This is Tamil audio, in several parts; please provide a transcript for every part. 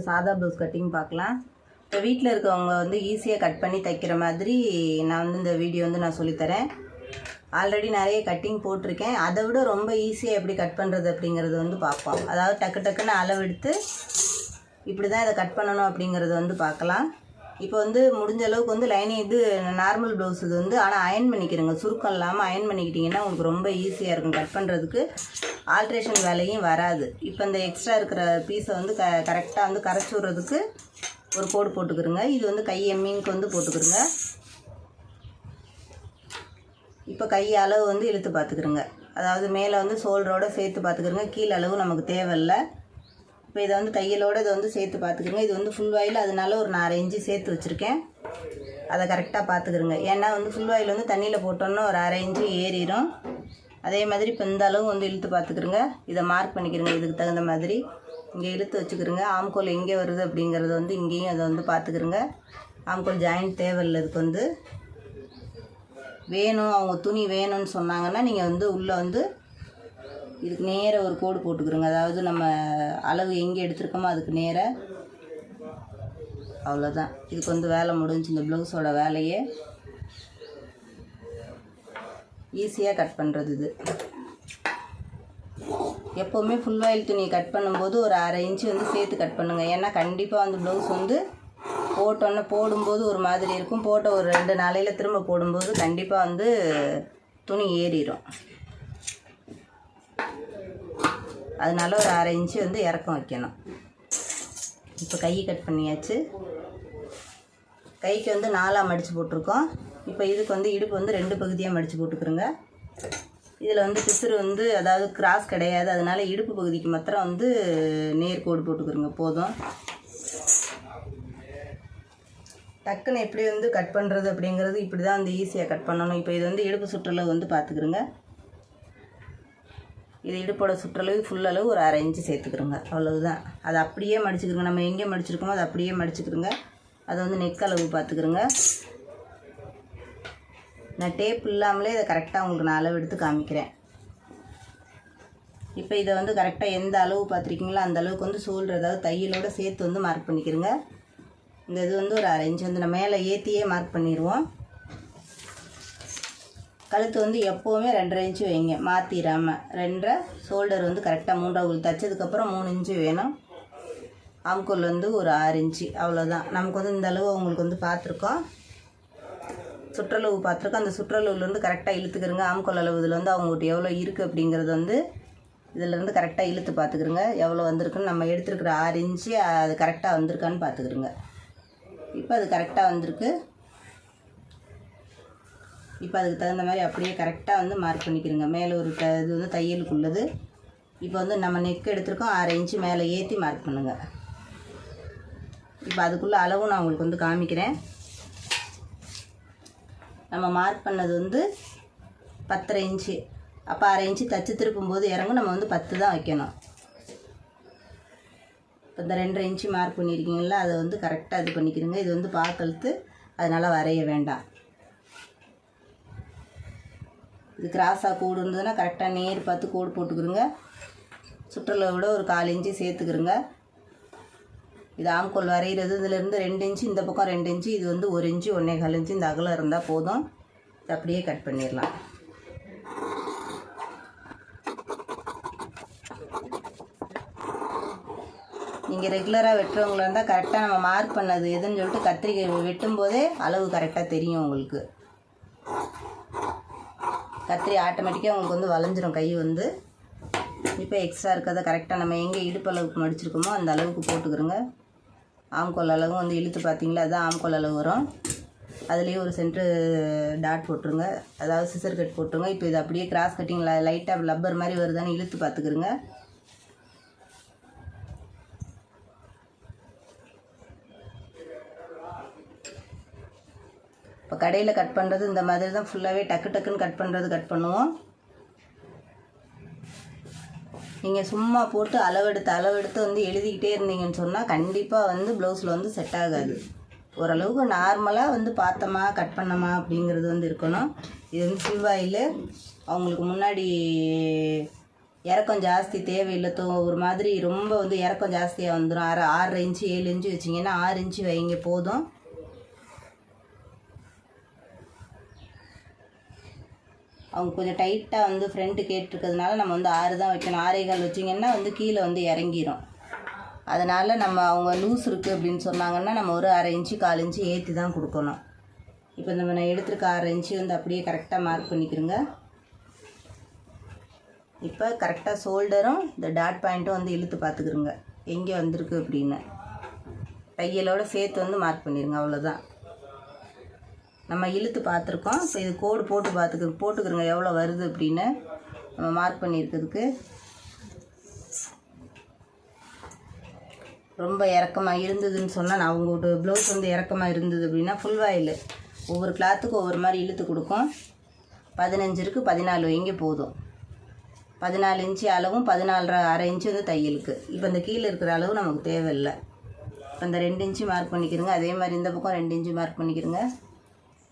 ஒரு சாதா ப்ளவுஸ் கட்டிங் பார்க்கலாம். இப்போ வீட்டில் இருக்கவங்க வந்து ஈஸியாக கட் பண்ணி தைக்கிற மாதிரி நான் வந்து இந்த வீடியோ வந்து நான் சொல்லித்தரேன் ஆல்ரெடி நிறைய கட்டிங் போட்டிருக்கேன். அதை விட ரொம்ப ஈஸியாக எப்படி கட் பண்ணுறது அப்படிங்கிறது வந்து பார்ப்போம். அதாவது டக்கு டக்குன்னு அளவெடுத்து இப்படி தான் இதை கட் பண்ணணும் அப்படிங்கிறது வந்து பார்க்கலாம். இப்போ வந்து முடிஞ்ச அளவுக்கு வந்து லைனிங் இது நார்மல் ப்ளவுஸ் இது வந்து ஆனால் அயன் பண்ணிக்கிறேங்க. சுருக்கம் இல்லாமல் அயன் பண்ணிக்கிட்டிங்கன்னா உங்களுக்கு ரொம்ப ஈஸியாக இருக்கும். கட் பண்ணுறதுக்கு ஆல்ட்ரேஷன் வேலையும் வராது. இப்போ இந்த எக்ஸ்ட்ரா இருக்கிற பீஸை வந்து க கரெக்டாக வந்து கரைச்சி விட்றதுக்கு ஒரு கோடு போட்டுக்கிறோங்க. இது வந்து கை எம்மிங்க்கு வந்து போட்டுக்கிறோங்க. இப்போ கை அளவு வந்து இழுத்து பார்த்துக்கிறோங்க. அதாவது மேலே வந்து சோல்டரோடு சேர்த்து பார்த்துக்கிறோங்க. கீழே அளவு நமக்கு தேவையில்லை. இப்போ இதை வந்து தையலோடு இதை வந்து சேர்த்து பார்த்துக்குங்க இது வந்து ஃபுல் வாயில் அதனால ஒரு நாலு இன்ச்சு சேர்த்து வச்சுருக்கேன். அதை கரெக்டாக பார்த்துக்குருங்க ஏன்னா வந்து ஃபுல் வாயில் வந்து தண்ணியில் போட்டோன்னா ஒரு அரை இன்ச்சு ஏறிடும் அதே மாதிரி இப்போ இந்த அளவு வந்து இழுத்து பார்த்துக்கிறோங்க இதை மார்க் பண்ணிக்கிறோங்க இதுக்கு தகுந்த மாதிரி. இங்கே இழுத்து வச்சுக்கிறோங்க ஆம்கோல் எங்கே வருது அப்படிங்கிறது வந்து இங்கேயும் அதை வந்து பார்த்துக்கிறோங்க ஆம்கோல் ஜாயிண்ட் தேவையில்லை இதுக்கு வந்து. வேணும். அவங்க துணி வேணும்னு சொன்னாங்கன்னா நீங்கள் வந்து உள்ளே வந்து இதுக்கு நேராக ஒரு கோடு போட்டுக்கிறோங்க. அதாவது நம்ம அளவு எங்கே எடுத்துருக்கோமோ அதுக்கு நேராக அவ்வளோதான் இதுக்கு வந்து வேலை முடிஞ்சு இந்த ப்ளவுஸோட வேலையே ஈஸியாக கட் பண்ணுறது இது. எப்போவுமே ஃபுல் ஆயில் துணி கட் பண்ணும்போது ஒரு அரை இன்ச்சு வந்து சேர்த்து கட் பண்ணுங்கள் ஏன்னா கண்டிப்பாக வந்து ப்ளவுஸ் வந்து போட்டோன்னே போடும்போது ஒரு மாதிரி இருக்கும். போட்ட ஒரு ரெண்டு நாளையில் திரும்ப போடும்போது கண்டிப்பாக வந்து துணி ஏறிடும் அதனால ஒரு அரை இன்ச்சு வந்து இறக்கம் வைக்கணும். இப்போ கை கட் பண்ணியாச்சு. கைக்கு வந்து நாலாக மடித்து போட்டிருக்கோம். இப்போ இதுக்கு வந்து இடுப்பு வந்து ரெண்டு பகுதியாக மடித்து போட்டுக்கிறோங்க. இதில் வந்து பிசுறு வந்து அதாவது கிராஸ் கிடையாது. அதனால் இடுப்பு பகுதிக்கு மாத்திரம் வந்து நேர்கோடு போட்டுக்கிறோங்க. போதும். டக்குன்னு எப்படி வந்து கட் பண்ணுறது அப்படிங்கிறது இப்படி தான் வந்து ஈஸியாக கட் பண்ணணும். இப்போ இது வந்து இடுப்பு சுற்றுலா வந்து பார்த்துக்கிறோங்க. இது இடுப்போட சுற்றளவு ஃபுல் அளவு ஒரு அரை இன்ச்சு சேர்த்துக்கிறோங்க. அவ்வளவுதான். அதை அப்படியே மடிச்சுக்கிறோங்க. நம்ம எங்கே மடிச்சிருக்கோமோ அதை அப்படியே மடிச்சுக்கிறோங்க. அதை வந்து நெக் அளவு பார்த்துக்கிறோங்க. நான் டேப் இல்லாமலே இதை கரெக்டாக உங்களுக்கு நான் அளவு எடுத்து காமிக்கிறேன். இப்போ இதை வந்து கரெக்டாக எந்த அளவு பார்த்துருக்கீங்களோ அந்த அளவுக்கு வந்து சோல்டர் அதாவது தையலோட சேர்த்து வந்து மார்க் பண்ணிக்கிறோங்க. இந்த இது வந்து ஒரு அரை இன்ச் வந்து நம்ம மேலே ஏற்றியே மார்க் பண்ணிடுவோம். கழுத்து வந்து எப்போவுமே ரெண்டரை இன்ச்சு வைங்க மாற்றிடாமல் ரெண்டரை ஷோல்டர் வந்து கரெக்டாக மூன்றாவது உள் தைச்சதுக்கப்புறம் மூணு இன்ச்சு வேணும். ஆம்கோல் வந்து ஒரு ஆறு இன்ச்சு. அவ்வளோதான் நமக்கு வந்து இந்த அளவு உங்களுக்கு வந்து பார்த்துருக்கோம். சுற்றளவு பார்த்துருக்கோம். அந்த சுற்றளவுலேருந்து கரெக்டாக இழுத்துக்கிறங்க ஆம்கோல் அளவு இதில் வந்து அவங்ககிட்ட எவ்வளோ இருக்குது அப்படிங்கிறது வந்து இதிலேருந்து கரெக்டாக இழுத்து பார்த்துக்கிறங்க எவ்வளோ வந்திருக்குன்னு நம்ம எடுத்துருக்கிற ஆறு இன்ச்சு அது கரெக்டாக வந்திருக்கான்னு பார்த்துக்கிறோங்க இப்போ அது கரெக்டாக வந்திருக்கு. இப்போ அதுக்கு தகுந்த மாதிரி அப்படியே கரெக்டாக வந்து மார்க் பண்ணிக்கிறோங்க. மேலே ஒரு த இது வந்து தையலுக்குள்ளது. இப்போ வந்து நம்ம நெக் எடுத்திருக்கோம் அரை இன்ச்சு மேலே ஏற்றி மார்க் பண்ணுங்கள் இப்போ அதுக்குள்ளே அளவும் நான் உங்களுக்கு வந்து காமிக்கிறேன். நம்ம மார்க் பண்ணது வந்து பத்தரை இன்ச்சு அப்போ அரை இன்ச்சு தச்சு திருப்பும்போது இறங்கும் நம்ம வந்து பத்து தான் வைக்கணும். இப்போ இந்த ரெண்டரை இன்ச்சு மார்க் பண்ணியிருக்கீங்களா அதை வந்து கரெக்டாக இது பண்ணிக்கிறோங்க. இது வந்து பாக்கழுத்து அதனால் வரைய வேண்டாம். இது கிராஸாக கூடு இருந்ததுன்னா கரெக்டாக நேர் பார்த்து கோடு போட்டுக்கிறோங்க சுற்றளவை விட ஒரு கால் இன்ச்சு சேர்த்துக்கிறோங்க இது ஆம்கோல் வரைகிறது இதுலேருந்து ரெண்டு இன்ச்சு இந்த பக்கம் ரெண்டு இன்ச்சு இது வந்து ஒரு இன்ச்சு ஒன்றே கால் இன்ச்சு இந்த அகலம் இருந்தால் போதும். இது அப்படியே கட் பண்ணிடலாம். நீங்கள் ரெகுலராக வெட்டுறவங்களா இருந்தால் கரெக்டாக நம்ம மார்க் பண்ணது எதுன்னு சொல்லிட்டு கத்திரிக்கை வெட்டும் போதே அளவு கரெக்டாக தெரியும் உங்களுக்கு. கத்திரி ஆட்டோமேட்டிக்காக உங்களுக்கு வந்து வளைஞ்சிரும் கை வந்து இப்போ எக்ஸ்ட்ரா இருக்கிறத கரெக்டாக நம்ம எங்கே இடுப்பு அளவுக்கு மடிச்சிருக்கோமோ அந்த அளவுக்கு போட்டுக்கிறோங்க. ஆம்கோல் அளவும் வந்து இழுத்து பார்த்தீங்களா அதுதான் ஆம்கோல் அளவு வரும். அதுலேயே ஒரு சென்ட்ரு டாட் போட்டுருங்க. அதாவது சிசர் கட் போட்டுருங்க. இப்போ இது அப்படியே கிராஸ் கட்டிங் லைட்டாக லப்பர் மாதிரி வருதான்னு இழுத்து பார்த்துக்குருங்க இப்போ கடையில் கட் பண்ணுறது இந்த மாதிரி தான் ஃபுல்லாகவே டக்கு டக்குன்னு கட் பண்ணுறது கட் பண்ணுவோம். நீங்கள் சும்மா போட்டு அளவெடுத்து அளவெடுத்து வந்து எழுதிக்கிட்டே இருந்தீங்கன்னு சொன்னால் கண்டிப்பாக வந்து ப்ளவுஸில் வந்து செட் ஆகாது. ஓரளவுக்கு நார்மலாக வந்து பார்த்தோமா கட் பண்ணோமா அப்படிங்கிறது வந்து இருக்கணும். இது வந்து சில்வாயில் அவங்களுக்கு முன்னாடி இறக்கம் ஜாஸ்தி தேவையில்லை. தோ ஒரு மாதிரி ரொம்ப வந்து இறக்கம் ஜாஸ்தியாக வந்துடும் ஆறு ஆறரை இன்ச்சு ஏழு இன்ச்சு வச்சிங்கன்னா ஆறு இன்ச்சு வைங்க போதும். அவங்க கொஞ்சம் டைட்டாக வந்து ஃப்ரண்ட்டு கேட்டிருக்கிறதுனால நம்ம வந்து ஆறு தான் வைக்கணும். ஆறே கால் வச்சிங்கன்னா வந்து கீழே வந்து இறங்கிரும். அதனால் நம்ம அவங்க லூஸ் இருக்குது அப்படின்னு சொன்னாங்கன்னா நம்ம ஒரு அரை இன்ச்சு கால் இன்ச்சு ஏற்றி தான் கொடுக்கணும். இப்போ நம்ம நான் எடுத்துருக்க அரை இன்ச்சு வந்து அப்படியே கரெக்டாக மார்க் பண்ணிக்கிறோங்க. இப்போ கரெக்டாக ஷோல்டரும் இந்த டாட் பாயிண்ட்டும் வந்து இழுத்து பார்த்துக்குறோங்க. எங்கே வந்திருக்கு அப்படின்னு. தையலோடு சேர்த்து வந்து மார்க் பண்ணிடுங்க அவ்வளோதான் நம்ம இழுத்து பார்த்துருக்கோம். இப்போ இது கோடு போட்டு பார்த்துக்கு போட்டுக்கிறோங்க எவ்வளோ வருது அப்படின்னு. நம்ம மார்க் பண்ணியிருக்கிறதுக்கு. ரொம்ப இறக்கமாக இருந்ததுன்னு சொன்னால் நான் உங்கள்கிட்ட ப்ளவுஸ் வந்து இறக்கமாக இருந்தது அப்படின்னா ஃபுல் வாயில். ஒவ்வொரு கிளாத்துக்கும் ஒவ்வொரு மாதிரி இழுத்து கொடுக்கும். பதினஞ்சு இருக்குது பதினாலு வைங்க போதும். பதினாலு இன்ச்சு அளவும் பதினாலரை அரை இன்ச்சு வந்து தையலுக்கு. இப்போ இந்த கீழே இருக்கிற அளவு நமக்கு தேவையில்லை. இப்போ இந்த ரெண்டு இன்ச்சு மார்க் பண்ணிக்கிறோங்க. அதே மாதிரி இந்த பக்கம் ரெண்டு இன்ச்சு மார்க் பண்ணிக்கிறோங்க.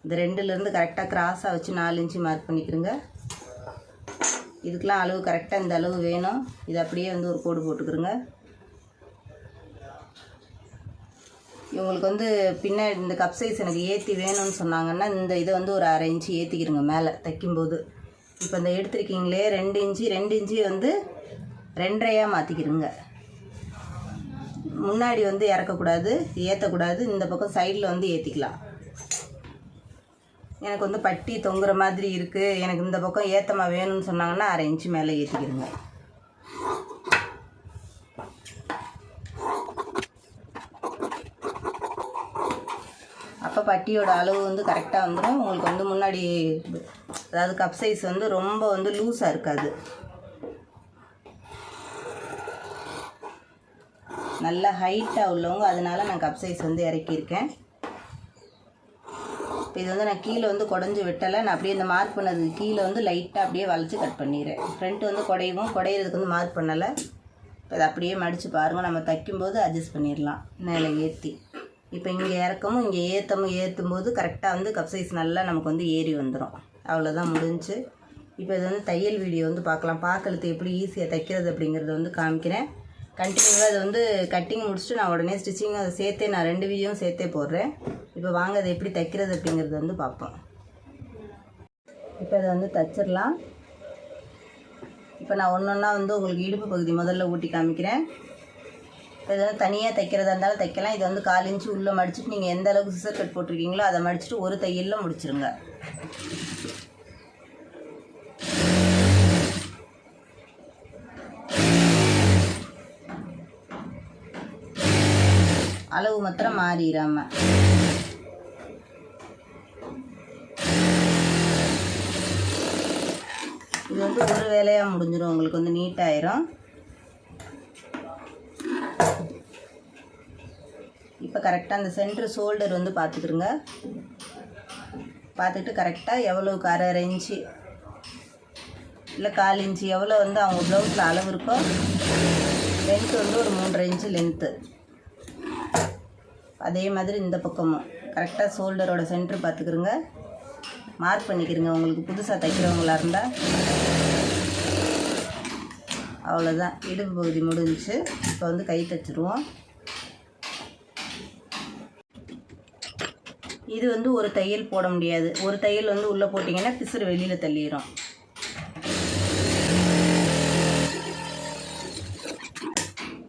இந்த ரெண்டுலேருந்து கரெக்டாக கிராஸாக வச்சு நாலு இன்ச்சு மார்க் பண்ணிக்கிறோங்க இதுக்கெலாம் அளவு கரெக்டாக இந்த அளவு வேணும். இது அப்படியே வந்து ஒரு கோடு போட்டுக்கிறோங்க இவங்களுக்கு வந்து பின்னாடி இந்த கப் சைஸ் எனக்கு ஏற்றி வேணும்னு சொன்னாங்கன்னா இந்த இதை வந்து ஒரு அரை இன்ச்சு ஏற்றிக்கிறோங்க மேலே தைக்கும்போது. இப்போ இந்த எடுத்துருக்கீங்களே ரெண்டு இன்ச்சு ரெண்டு இன்ச்சு வந்து ரெண்டரையாக மாற்றிக்கிறோங்க முன்னாடி வந்து இறக்கக்கூடாது ஏற்றக்கூடாது இந்த பக்கம் சைடில் வந்து ஏற்றிக்கலாம் எனக்கு வந்து பட்டி தொங்குற மாதிரி இருக்குது எனக்கு இந்த பக்கம் ஏற்றமாக வேணும்னு சொன்னாங்கன்னா அரை இன்ச்சு மேலே ஏற்றிக்கிடுங்க அப்போ பட்டியோட அளவு வந்து கரெக்டாக வந்துடும் உங்களுக்கு வந்து முன்னாடி அதாவது கப் சைஸ் வந்து ரொம்ப வந்து லூஸாக இருக்காது. நல்ல ஹைட்டாக உள்ளவங்க அதனால நான் கப் சைஸ் வந்து இறக்கியிருக்கேன். இப்போ இது வந்து நான் கீழே வந்து குடஞ்சி விட்டலை. நான் அப்படியே இந்த மார்க் பண்ணதுக்கு கீழே வந்து லைட்டாக அப்படியே வளைச்சி கட் பண்ணிடுறேன். ஃப்ரண்ட் வந்து குடையவும் குடையிறதுக்கு வந்து மார்க் பண்ணலை. இப்போ அதை அப்படியே மடித்து பாருங்கள் நம்ம தைக்கும்போது அட்ஜஸ்ட் பண்ணிடலாம். மேலே ஏற்றி இப்போ இங்கே இறக்கமும் இங்கே ஏற்றமும் ஏற்றும் போது கரெக்டாக வந்து கப் சைஸ் நல்லா நமக்கு வந்து ஏறி வந்துடும் அவ்வளோதான் முடிஞ்சு. இப்போ இது வந்து தையல் வீடியோ வந்து பார்க்கலாம். பார்க்கறது எப்படி ஈஸியாக தைக்கிறது அப்படிங்கிறத வந்து காமிக்கிறேன். கண்டினியூவாக அது வந்து கட்டிங் முடிச்சுட்டு நான் உடனே ஸ்டிச்சிங் அதை சேர்த்தே நான் ரெண்டு வீடியோவும் சேர்த்தே போடுறேன். இப்போ வாங்க அதை எப்படி தைக்கிறது அப்படிங்கிறத வந்து பார்ப்போம். இப்போ அதை வந்து தச்சிடலாம். இப்போ நான் ஒன்று ஒன்றா வந்து உங்களுக்கு இடுப்பு பகுதி முதல்ல ஊட்டி காமிக்கிறேன். இப்போ இது வந்து தனியாக தைக்கிறதா இருந்தாலும் தைக்கலாம். இது வந்து கால் இன்ச்சு உள்ளே மடிச்சுட்டு நீங்கள் எந்த அளவுக்கு சிசர் கட் போட்டிருக்கீங்களோ அதை மடிச்சுட்டு ஒரு தையலில் முடிச்சிருங்க. அளவு மாத்திரம் மாறிடாம இது வந்து ஒரு வேலையாக முடிஞ்சிடும் உங்களுக்கு வந்து நீட்டாயிரும் இப்போ கரெக்டாக அந்த சென்ட்ரு ஷோல்டர் வந்து பார்த்துக்கிருங்க. பார்த்துக்கிட்டு கரெக்டாக எவ்வளோக்கு அரை அரை இன்ச்சு இல்லை கால் இன்ச்சு எவ்வளோ வந்து அவங்க ப்ளவுஸில் அளவு இருக்கோ லென்த்து வந்து ஒரு மூன்றரை இன்ச்சு லென்த்து அதே மாதிரி இந்த பக்கமும். கரெக்டாக ஷோல்டரோட சென்டர் பார்த்துக்கிருங்க. மார்க் பண்ணிக்கிறங்க உங்களுக்கு புதுசாக தைக்கிறவங்களா இருந்தால் அவ்வளோதான் இடுப்பு பகுதி முடிஞ்சு இப்போ வந்து கை தைச்சிருவோம். இது வந்து ஒரு தையல் போட முடியாது. ஒரு தையல் வந்து உள்ளே போட்டிங்கன்னா பிசுறு வெளியில் தள்ளிடும்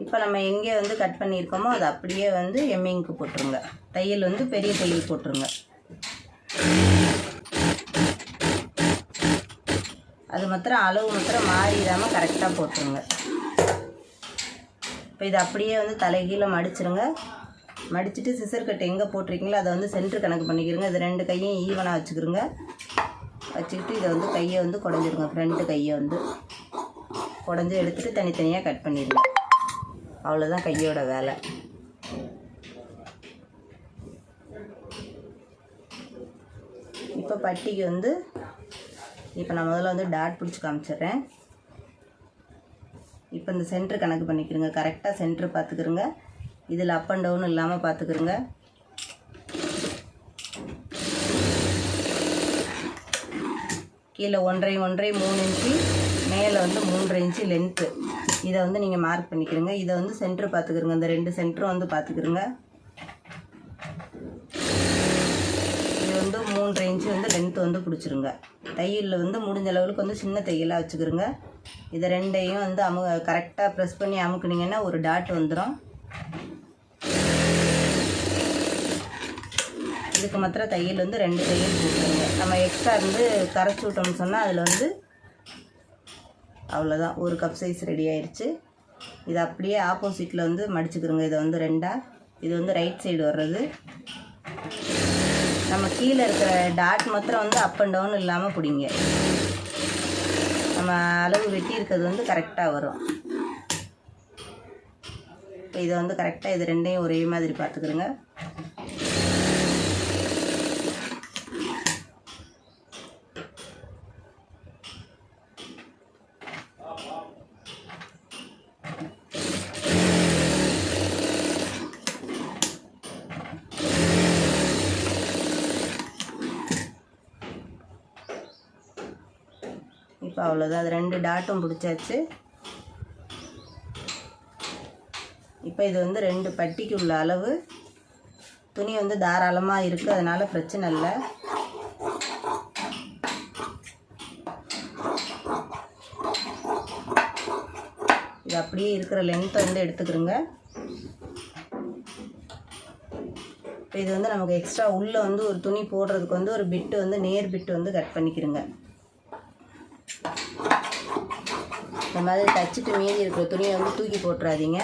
இப்போ நம்ம எங்கே வந்து கட் பண்ணியிருக்கோமோ அது அப்படியே வந்து எம்மிங்க்கு போட்டுருங்க. தையல் வந்து பெரிய தையல் போட்டுருங்க. அது மாத்திரம் அளவு மாத்திரம் மாறிடாமல் கரெக்டாக போட்டுருங்க. இப்போ இது அப்படியே வந்து தலைகீழே மடிச்சிருங்க. மடிச்சுட்டு சிசர் கட் எங்கே போட்டிருக்கீங்களோ அதை வந்து சென்ட்ரு கணக்கு பண்ணிக்கிறங்க இது ரெண்டு கையும் ஈவனாக வச்சுக்கிருங்க. வச்சுக்கிட்டு இதை வந்து கையை வந்து குடஞ்சிருங்க. ஃப்ரண்ட்டு கையை வந்து. குடஞ்சி எடுத்துகிட்டு தனித்தனியாக கட் பண்ணிடுங்க. அவ்வளோதான் கையோட வேலை. இப்போ பட்டிக்கு வந்து இப்போ நான் முதல்ல வந்து டாட் பிடிச்சி காமிச்சிடுறேன். இப்போ இந்த சென்ட்ரு கணக்கு பண்ணிக்கிறங்க கரெக்டாக சென்ட்ரு பார்த்துக்கிறங்க இதில் அப் அண்ட் டவுன் இல்லாமல் பார்த்துக்கிறங்க கீழே ஒன்றரை ஒன்றரை மூணு இன்ச்சு மேலே வந்து மூன்றரை இன்ச்சு லென்த்து இதை வந்து நீங்கள் மார்க் பண்ணிக்கிறங்க இதை வந்து சென்ட்ரு பார்த்துக்கிறங்க இந்த ரெண்டு சென்டரும் வந்து பார்த்துக்கிறங்க இது வந்து மூன்று இன்ச்சு வந்து லென்த்து வந்து பிடிச்சிருங்க. தையலில் வந்து முடிஞ்ச அளவுக்கு வந்து சின்ன தையலாக வச்சுக்கிறங்க இதை ரெண்டையும் வந்து அமு கரெக்டாக ப்ரெஸ் பண்ணி அமுக்குனீங்கன்னா ஒரு டாட் வந்துடும் இதுக்கு மாத்திரம் தையல் வந்து ரெண்டு தையல் போட்டுருங்க. நம்ம எக்ஸ்ட்ரா இருந்து கரைச்சி விட்டோம்னு சொன்னால் அதில் வந்து அவ்வளோதான் ஒரு கப் சைஸ் ரெடி ஆயிடுச்சு இது அப்படியே ஆப்போசிட்டில் வந்து மடிச்சுக்கிறோங்க இதை வந்து ரெண்டாக இது வந்து ரைட் சைடு வர்றது. நம்ம கீழே இருக்கிற டாட் மாத்திரம் வந்து அப் அண்ட் டவுன் இல்லாமல் பிடிங்க. நம்ம அளவு வெட்டி இருக்கிறது வந்து கரெக்டாக வரும். இப்போ இதை வந்து கரெக்டாக இது ரெண்டையும் ஒரே மாதிரி பார்த்துக்கிறோங்க இப்போ அவ்வளோதான் அது ரெண்டு டாட்டும் பிடிச்சாச்சு. இப்போ இது வந்து ரெண்டு பட்டிக்கு உள்ள அளவு. துணி வந்து தாராளமாக இருக்குது அதனால் பிரச்சனை இல்லை. இது அப்படியே இருக்கிற லென்த்தை வந்து எடுத்துக்கிறோங்க. இப்போ இது வந்து நமக்கு எக்ஸ்ட்ரா உள்ளே வந்து ஒரு துணி போடுறதுக்கு வந்து ஒரு பிட்டு வந்து நேர் பிட்டு வந்து கட் பண்ணிக்கிறோங்க. இந்த மாதிரி தச்சுட்டு மீதி இருக்கிற துணியை வந்து தூக்கி போட்டுறாதீங்க.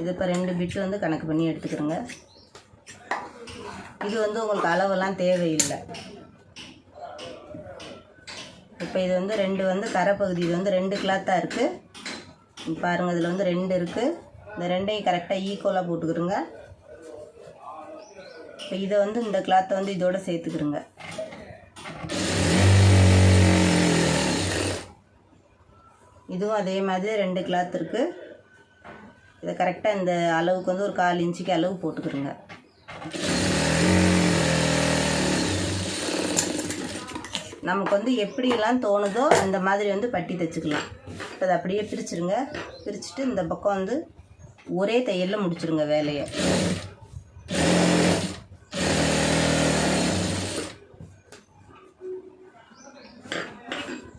இது இப்போ ரெண்டு பிட்டு வந்து கணக்கு பண்ணி எடுத்துக்கிறோங்க. இது வந்து உங்களுக்கு அளவெல்லாம் தேவையில்லை. இப்போ இது வந்து ரெண்டு வந்து கரை பகுதி இது வந்து ரெண்டு கிளாத்தாக இருக்குது பாருங்கள் இதில் வந்து ரெண்டு இருக்குது இந்த ரெண்டையும் கரெக்டாக ஈக்குவலாக போட்டுக்கிறோங்க. இப்போ இதை வந்து இந்த கிளாத்தை வந்து இதோட சேர்த்துக்கிறோங்க. இதுவும் அதே மாதிரி ரெண்டு கிளாத் இருக்குது இதை கரெக்டாக இந்த அளவுக்கு வந்து ஒரு கால் இன்ச்சுக்கு அளவு போட்டுக்கிறோங்க. நமக்கு வந்து எப்படியெல்லாம் தோணுதோ அந்த மாதிரி வந்து பட்டி தைச்சிக்கலாம். இப்போ அதை அப்படியே பிரிச்சுருங்க. பிரிச்சுட்டு இந்த பக்கம் வந்து ஒரே தையலில் முடிச்சிருங்க வேலையை.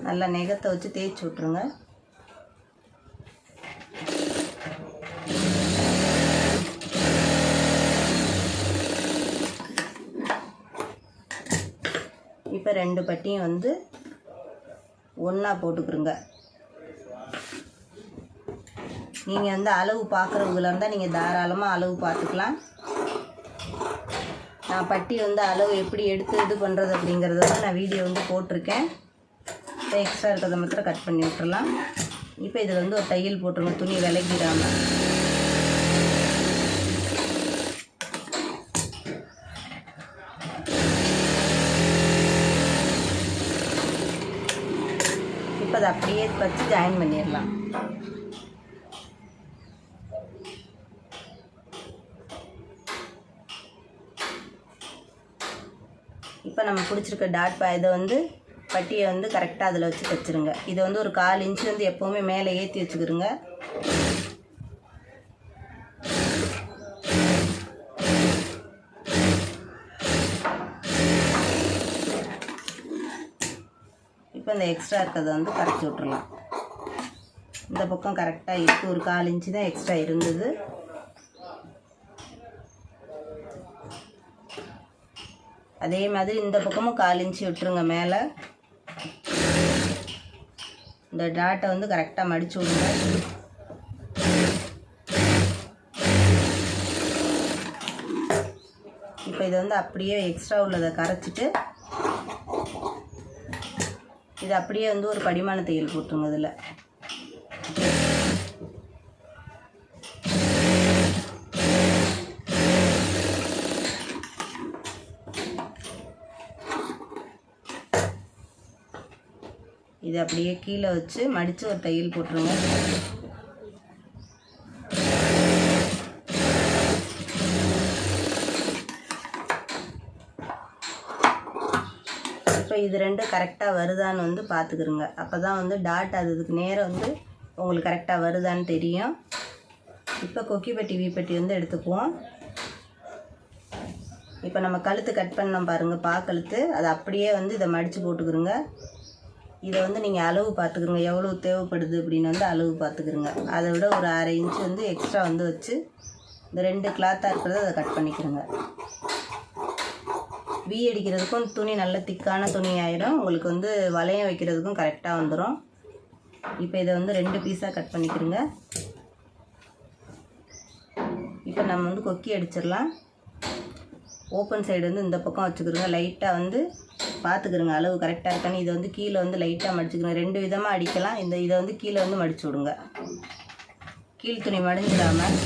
நல்லா நெகத்தை வச்சு தேய்ச்சி விட்ருங்க இப்போ ரெண்டு பட்டியும் வந்து ஒன்றா போட்டுக்கிறோங்க. நீங்கள் வந்து அளவு பார்க்குறவங்களா இருந்தால் நீங்கள் தாராளமாக அளவு பார்த்துக்கலாம் நான் பட்டி வந்து அளவு எப்படி எடுத்து இது பண்ணுறது அப்படிங்கிறத வந்து நான் வீடியோ வந்து போட்டிருக்கேன். இப்போ எக்ஸ்ட்ரா இருக்கிறத மாத்திரம் கட் பண்ணி விட்டுறலாம். இப்போ இதில் வந்து ஒரு தையல் போட்டுருங்க துணி விலகிடாமல் இப்போ வச்சு ஜாயின் பண்ணிடலாம். இப்போ நம்ம பிடிச்சிருக்க டாட் பா இதை வந்து பட்டியை வந்து கரெக்டாக அதில் வச்சு தைச்சிருங்க இதை வந்து ஒரு கால் இன்ச்சு வந்து எப்போவுமே மேலே ஏற்றி வச்சுக்கிருங்க. இப்போ இந்த எக்ஸ்ட்ரா இருக்கிறத வந்து கரைச்சி விட்றலாம் இந்த பக்கம் கரெக்டாக இருக்குது ஒரு கால் இன்ச்சு தான் எக்ஸ்ட்ரா இருந்தது. அதே மாதிரி இந்த பக்கமும் கால் இன்ச்சு விட்டுருங்க மேலே. இந்த டாட்டை வந்து கரெக்டாக மடிச்சு விடுங்க. இப்போ இதை வந்து அப்படியே எக்ஸ்ட்ரா உள்ளதை கரைச்சிட்டு இது அப்படியே வந்து ஒரு படிமான தையல் போட்டுருங்க இதில். இது அப்படியே கீழே வச்சு மடித்து ஒரு தையல் போட்டுருங்க இப்போ இது ரெண்டும் கரெக்டாக வருதான்னு வந்து பார்த்துக்குருங்க அப்போ தான் வந்து டாட் அது இதுக்கு நேரம் வந்து உங்களுக்கு கரெக்டாக வருதான்னு தெரியும். இப்போ கொக்கி பட்டி வீப்பெட்டி வந்து எடுத்துக்குவோம். இப்போ நம்ம கழுத்து கட் பண்ணோம் பாருங்கள் பா கழுத்து. அதை அப்படியே வந்து இதை மடித்து போட்டுக்கிறோங்க இதை வந்து நீங்கள் அளவு பார்த்துக்குருங்க எவ்வளோ தேவைப்படுது அப்படின்னு வந்து அளவு பார்த்துக்குருங்க அதை விட ஒரு அரை இன்ச்சு வந்து எக்ஸ்ட்ரா வந்து வச்சு இந்த ரெண்டு கிளாத்தாக இருக்கிறத அதை கட் பண்ணிக்கிறோங்க வி அடிக்கிறதுக்கும் துணி நல்ல திக்கான துணி ஆகிடும் உங்களுக்கு வந்து வளையம் வைக்கிறதுக்கும் கரெக்டாக வந்துடும் இப்போ இதை வந்து ரெண்டு பீஸாக கட் பண்ணிக்கிறோங்க இப்போ நம்ம வந்து கொக்கி அடிச்சிடலாம். ஓப்பன் சைடு வந்து இந்த பக்கம் வச்சுக்கிறோங்க லைட்டாக வந்து பார்த்துக்கிறோங்க அளவு கரெக்டாக இருக்கான்னு. இதை வந்து கீழே வந்து லைட்டாக மடிச்சுக்கிறோங்க ரெண்டு விதமாக அடிக்கலாம். இந்த இதை வந்து கீழே வந்து மடிச்சு விடுங்க. கீழ் துணி மடிஞ்சிடாமல்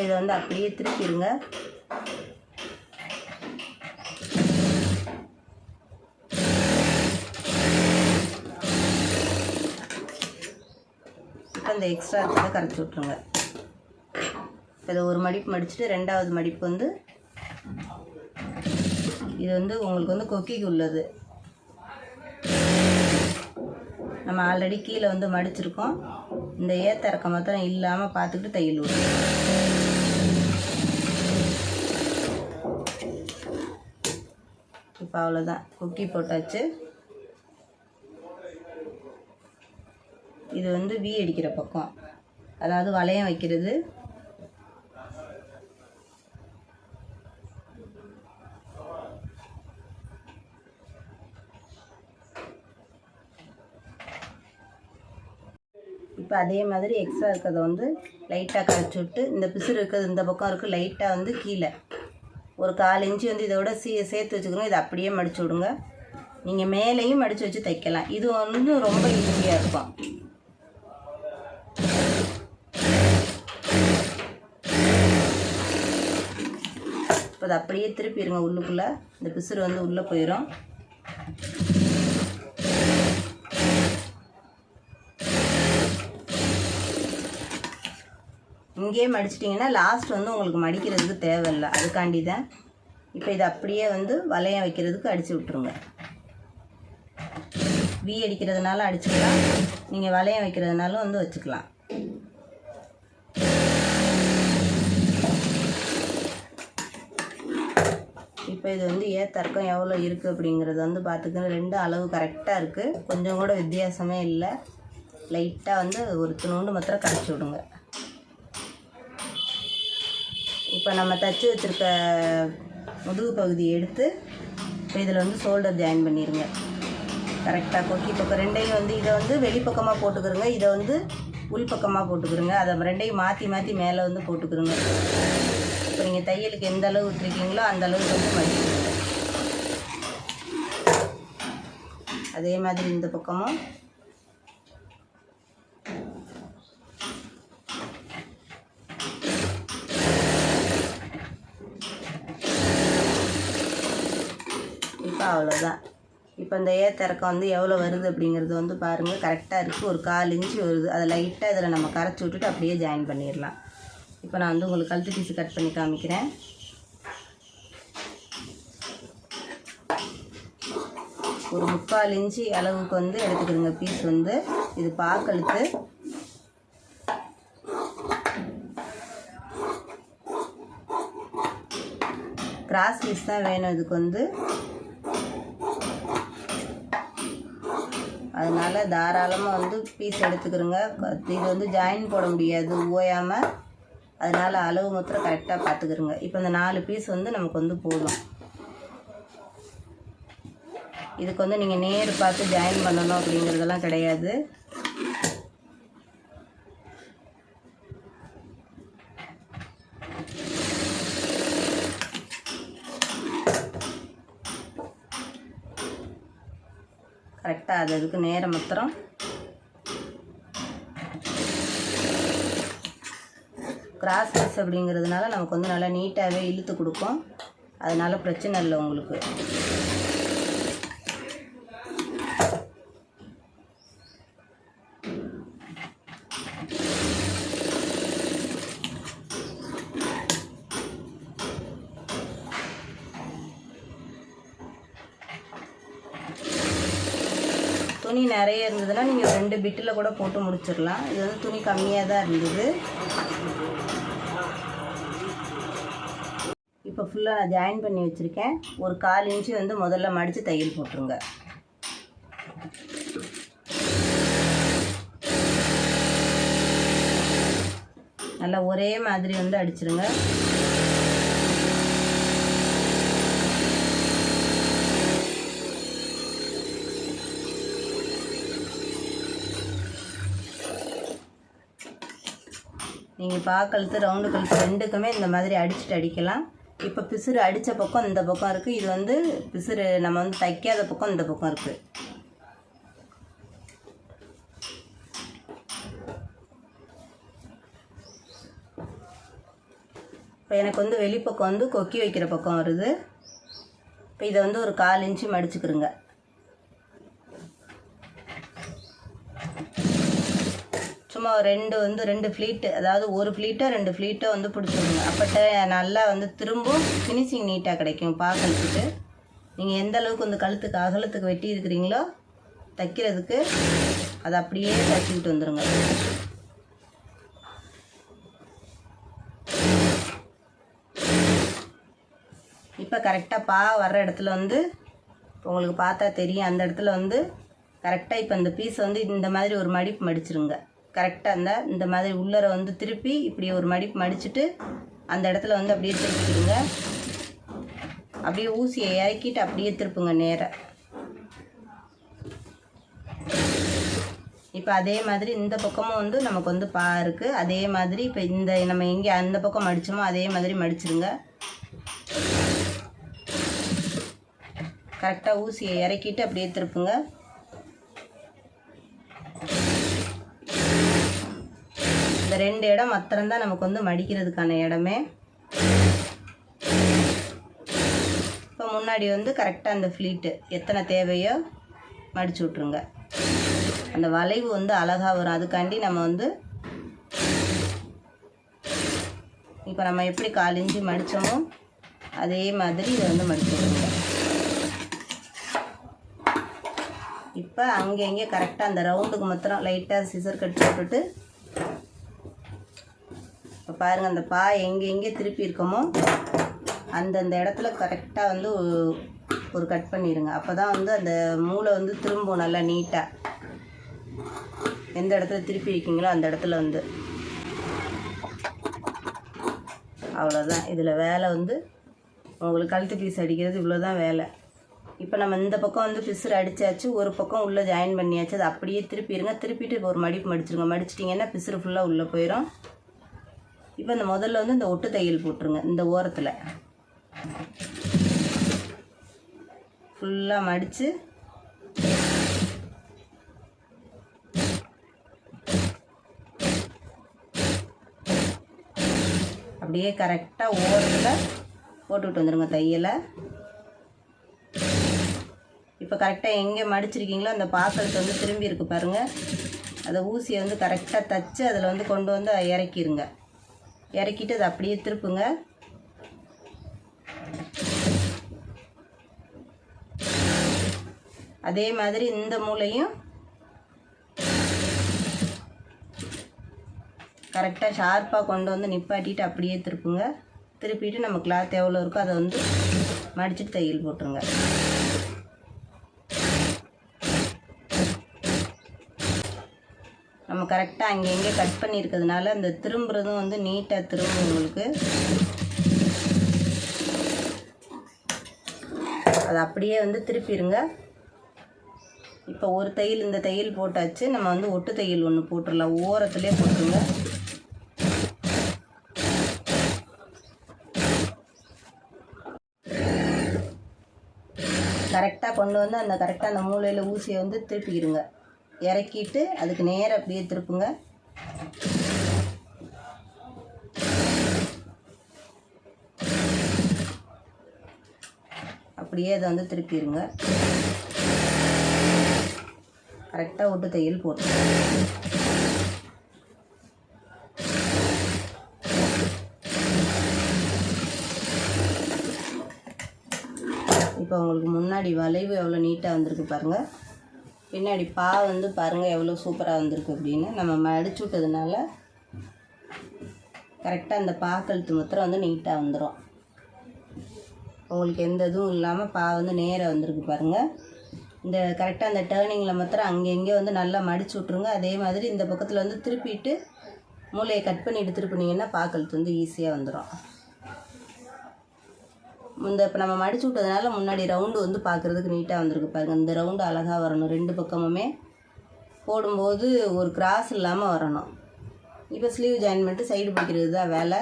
இப்போ இதை வந்து அப்படியே திருப்பிடுங்க. இப்போ இந்த எக்ஸ்ட்ரா இருக்கிறத கரைச்சி விட்ருங்க இப்போ இதை ஒரு மடிப்பு மடிச்சுட்டு ரெண்டாவது மடிப்பு வந்து இது வந்து உங்களுக்கு வந்து கொக்கிக்கு உள்ளது. நம்ம ஆல்ரெடி கீழே வந்து மடிச்சிருக்கோம். இந்த ஏத்த இறக்கம் மாத்திரம் இல்லாமல் பார்த்துக்கிட்டு தையல் விடுறோம் இப்போ அவ்வளோதான். குக்கி போட்டாச்சு. இது வந்து வி அடிக்கிற பக்கம். அதாவது வளையம் வைக்கிறது. இப்போ அதே மாதிரி எக்ஸ்ட்ரா இருக்கிறத வந்து லைட்டாக கரைச்சி விட்டு இந்த பிசுறு இருக்கிறது இந்த பக்கம் இருக்குது லைட்டாக வந்து கீழே. ஒரு கால் இன்ச்சு வந்து இதோட சீ சேர்த்து வச்சுக்கணும். இதை அப்படியே மடித்து விடுங்க. நீங்கள் மேலேயும் மடித்து வச்சு தைக்கலாம். இது வந்து ரொம்ப ஈஸியாக இருக்கும். இப்போ அதை அப்படியே திருப்பிடுங்க உள்ளுக்குள்ளே. இந்த பிசுறு வந்து உள்ளே போயிடும் இங்கேயே மடிச்சிட்டிங்கன்னா லாஸ்ட் வந்து உங்களுக்கு மடிக்கிறதுக்கு தேவையில்லை. அதுக்காண்டி தான் இப்போ இதை அப்படியே வந்து வளையம் வைக்கிறதுக்கு அடித்து விட்ருங்க வி அடிக்கிறதுனால அடிச்சுக்கலாம். நீங்கள் வளையம் வைக்கிறதுனாலும் வந்து வச்சுக்கலாம். இப்போ இது வந்து ஏத்தர்க்கம் எவ்வளோ இருக்குது அப்படிங்கிறது வந்து பார்த்துக்கணும் ரெண்டு அளவு கரெக்டாக இருக்குது கொஞ்சம் கூட வித்தியாசமே இல்லை. லைட்டாக வந்து ஒரு துணூண்டு மாத்திரம் கரைச்சி விடுங்க. இப்போ நம்ம தச்சு வச்சுருக்க முதுகு பகுதி எடுத்து இப்போ இதில் வந்து ஷோல்டர் ஜாயின் பண்ணிடுங்க கரெக்டாக கொக்கி. பக்கம் ரெண்டையும் வந்து இதை வந்து வெளிப்பக்கமாக போட்டுக்கிறோங்க. இதை வந்து உள்பக்கமாக போட்டுக்கிறோங்க. அதை ரெண்டையும் மாற்றி மாற்றி மேலே வந்து போட்டுக்கிறோங்க. இப்போ நீங்கள் தையலுக்கு எந்த அளவு விட்டுருக்கீங்களோ அந்த அளவுக்கு வந்து மடிச்சுக்கோங்க. அதே மாதிரி இந்த பக்கமும் இப்போ அவ்வளோதான் இப்போ இந்த ஏத்திறக்கம் வந்து எவ்வளோ வருது அப்படிங்கிறது வந்து பாருங்கள் கரெக்டாக இருக்குது ஒரு கால் இன்ச்சு வருது. அதை லைட்டாக இதில் நம்ம கரைச்சி விட்டுட்டு அப்படியே ஜாயின் பண்ணிடலாம். இப்போ நான் வந்து உங்களுக்கு கழுத்து பீஸு கட் பண்ணி காமிக்கிறேன். ஒரு முக்கால் இன்ச்சு அளவுக்கு வந்து எடுத்துக்கிடுங்க பீஸ் வந்து. இது பாக்கழுத்து கிராஸ் பீஸ் தான் வேணும் இதுக்கு வந்து. அதனால் தாராளமாக வந்து பீஸ் எடுத்துக்கிறோங்க. இது வந்து ஜாயின் போட முடியாது ஓயாமல் அதனால் அளவு மாத்திரம் கரெக்டாக பார்த்துக்கிறோங்க இப்போ இந்த நாலு பீஸ் வந்து நமக்கு வந்து போதும். இதுக்கு வந்து நீங்கள் நேர் பார்த்து ஜாயின் பண்ணணும் அப்படிங்கிறதெல்லாம் கிடையாது. கரெக்டாக அது அதுக்கு நேரம் மாத்திரம். கிராஸ் பீஸ் அப்படிங்கிறதுனால நமக்கு வந்து நல்லா நீட்டாகவே இழுத்து கொடுக்கும். அதனால பிரச்சனை இல்லை உங்களுக்கு துணி நிறைய இருந்ததுன்னா நீங்கள் ரெண்டு பிட்டில் கூட போட்டு முடிச்சிடலாம். இது வந்து துணி கம்மியாக தான் இருந்தது. இப்போ ஃபுல்லாக நான் ஜாயின் பண்ணி வச்சுருக்கேன். ஒரு கால் இன்ச்சு வந்து முதல்ல மடித்து தையல் போட்டுருங்க. நல்லா ஒரே மாதிரி வந்து அடிச்சிருங்க. நீங்கள் பா கழுத்து ரவுண்டு கழுத்து ரெண்டுக்குமே இந்த மாதிரி அடிச்சுட்டு அடிக்கலாம். இப்போ பிசுறு அடித்த பக்கம் இந்த பக்கம் இருக்குது இது வந்து பிசுறு நம்ம வந்து தைக்காத பக்கம் இந்த பக்கம் இருக்குது இப்போ எனக்கு வந்து வெளிப்பக்கம் வந்து கொக்கி வைக்கிற பக்கம் வருது. இப்போ இதை வந்து ஒரு கால் இன்ச்சு மடிச்சுக்கிறோங்க சும்மா ரெண்டு வந்து ரெண்டு ஃப்ளீட்டு அதாவது ஒரு ஃப்ளீட்டோ ரெண்டு ஃப்ளீட்டோ வந்து பிடிச்சிருங்க அப்பட்ட நல்லா வந்து திரும்பவும் ஃபினிஷிங் நீட்டாக கிடைக்கும் பார்க்கறதுக்கு நீங்கள் எந்த அளவுக்கு வந்து கழுத்துக்கு அகலத்துக்கு வெட்டி இருக்கிறீங்களோ தைக்கிறதுக்கு அதை அப்படியே தைச்சிக்கிட்டு வந்துடுங்க இப்போ கரெக்டாக பா வர்ற இடத்துல வந்து உங்களுக்கு பார்த்தா தெரியும். அந்த இடத்துல வந்து கரெக்டாக இப்போ இந்த பீஸ் வந்து இந்த மாதிரி ஒரு மடிப்பு மடிச்சிருங்க. கரெக்டாக அந்த இந்த மாதிரி உள்ளரை வந்து திருப்பி இப்படி ஒரு மடிப்பு மடிச்சுட்டு அந்த இடத்துல வந்து அப்படியே திருப்பிடுங்க அப்படியே ஊசியை இறக்கிட்டு அப்படியே திருப்புங்க நேராக இப்போ அதே மாதிரி இந்த பக்கமும் வந்து நமக்கு வந்து பா இருக்குது அதே மாதிரி இப்போ இந்த நம்ம எங்கே அந்த பக்கம் மடித்தோமோ அதே மாதிரி மடிச்சிருங்க. கரெக்டாக ஊசியை இறக்கிட்டு அப்படியே திருப்புங்க. ரெண்டு இடம் மாத்திரம்தான் நமக்கு வந்து மடிக்கிறதுக்கான இடமே. இப்போ முன்னாடி வந்து கரெக்டாக அந்த ஃப்ளீட்டு எத்தனை தேவையோ மடிச்சு விட்ருங்க அந்த வளைவு வந்து அழகாக வரும். அதுக்காண்டி நம்ம வந்து இப்போ நம்ம எப்படி கால் மடித்தோமோ அதே மாதிரி இதை வந்து மடித்து விட்ருங்க இப்போ அங்கே இங்கே கரெக்டாக அந்த ரவுண்டுக்கு மாத்திரம் லைட்டாக சிசர் கட் போட்டுட்டு இப்போ பாருங்கள் அந்த பா எங்கே எங்கே திருப்பி இருக்கமோ அந்தந்த இடத்துல கரெக்டாக வந்து ஒரு கட் பண்ணிடுங்க அப்போ தான் வந்து அந்த மூளை வந்து திரும்பும் நல்லா நீட்டாக எந்த இடத்துல திருப்பி இருக்கீங்களோ அந்த இடத்துல வந்து. அவ்வளோதான் இதில் வேலை வந்து உங்களுக்கு கழுத்து பீஸ் அடிக்கிறது இவ்வளோ தான் வேலை. இப்போ நம்ம இந்த பக்கம் வந்து பிசுறு அடித்தாச்சு ஒரு பக்கம் உள்ளே ஜாயின் பண்ணியாச்சு அது அப்படியே திருப்பிடுங்க திருப்பிட்டு இப்போ ஒரு மடிப்பு மடிச்சிருங்க. மடிச்சிட்டிங்கன்னா பிசுறு ஃபுல்லாக உள்ளே போயிடும் இப்போ இந்த முதல்ல வந்து இந்த ஒட்டு தையல் போட்டுருங்க இந்த ஓரத்தில். ஃபுல்லாக மடித்து அப்படியே கரெக்டாக ஓரத்தில் போட்டுவிட்டு வந்துடுங்க தையலை. இப்போ கரெக்டாக எங்கே மடிச்சிருக்கீங்களோ அந்த பாத்திரத்தை வந்து திரும்பி இருக்கு பாருங்கள் அதை ஊசியை வந்து கரெக்டாக தச்சு அதில் வந்து கொண்டு வந்து இறக்கிடுங்க இறக்கிட்டு அதை அப்படியே திருப்புங்க. அதே மாதிரி இந்த மூளையும் கரெக்டாக ஷார்ப்பாக கொண்டு வந்து நிப்பாட்டிட்டு அப்படியே திருப்புங்க. திருப்பிட்டு நம்ம கிளாத் எவ்வளோ இருக்கோ அதை வந்து மடிச்சிட்டு தையல் போட்டுருங்க. நம்ம கரெக்டாக அங்கே இங்கே கட் பண்ணியிருக்கிறதுனால அந்த திரும்புறதும் வந்து நீட்டாக திரும்பும் உங்களுக்கு. அது அப்படியே வந்து திருப்பிடுங்க இப்போ ஒரு தையல் இந்த தையல் போட்டாச்சு. நம்ம வந்து ஒட்டு தையல் ஒன்று போட்டுடலாம் ஓரத்துலேயே போட்டுருங்க. கரெக்டாக கொண்டு வந்து அந்த கரெக்டாக அந்த மூலையில் ஊசியை வந்து திருப்பிக்கிடுங்க இறக்கிட்டு அதுக்கு நேராக அப்படியே திருப்புங்க. அப்படியே அதை வந்து திருப்பிடுங்க கரெக்டாக விட்டு தையல் போட்டு. இப்போ உங்களுக்கு முன்னாடி வளைவு எவ்வளோ நீட்டாக வந்திருக்கு பாருங்கள் பின்னாடி பா வந்து பாருங்கள் எவ்வளோ சூப்பராக வந்திருக்கு அப்படின்னு. நம்ம மடிச்சு விட்டதுனால கரெக்டாக அந்த பா கழுத்து மாத்திரம் வந்து நீட்டாக வந்துடும் உங்களுக்கு எந்த இதுவும் இல்லாமல் பா வந்து நேராக வந்திருக்கு பாருங்கள் இந்த கரெக்டாக அந்த டேர்னிங்கில் மாத்திரம் அங்கே இங்கே வந்து நல்லா மடிச்சு விட்ருங்க அதே மாதிரி இந்த பக்கத்தில் வந்து திருப்பிட்டு மூளையை கட் பண்ணிட்டு திருப்பினீங்கன்னா பா கழுத்து வந்து ஈஸியாக வந்துடும் இந்த இப்போ நம்ம மடிச்சு விட்டதுனால முன்னாடி ரவுண்டு வந்து பார்க்குறதுக்கு நீட்டாக வந்திருக்கு பாருங்க. இந்த ரவுண்டு அழகாக வரணும். ரெண்டு பக்கமுமே போடும்போது ஒரு கிராஸ் இல்லாமல் வரணும். இப்போ ஸ்லீவ் ஜாயின் பண்ணிட்டு சைடு பிடிக்கிறது தான் வேலை.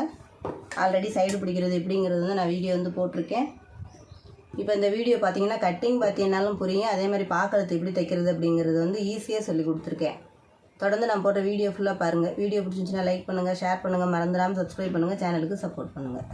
ஆல்ரெடி சைடு பிடிக்கிறது எப்படிங்கிறது வந்து நான் வீடியோ வந்து போட்டிருக்கேன். இப்போ இந்த வீடியோ பார்த்தீங்கன்னா கட்டிங் பார்த்தீங்கன்னாலும் புரியும். அதே மாதிரி பார்க்குறது எப்படி தைக்கிறது அப்படிங்கிறது வந்து ஈஸியாக சொல்லி கொடுத்துருக்கேன். தொடர்ந்து நான் போட்ட வீடியோ ஃபுல்லாக பாருங்கள் வீடியோ பிடிச்சிருந்துச்சுன்னா லைக் பண்ணுங்கள் ஷேர் பண்ணுங்கள் மறந்துடாமல் சப்ஸ்கிரைப் பண்ணுங்கள் சேனலுக்கு சப்போர்ட் பண்ணுங்கள்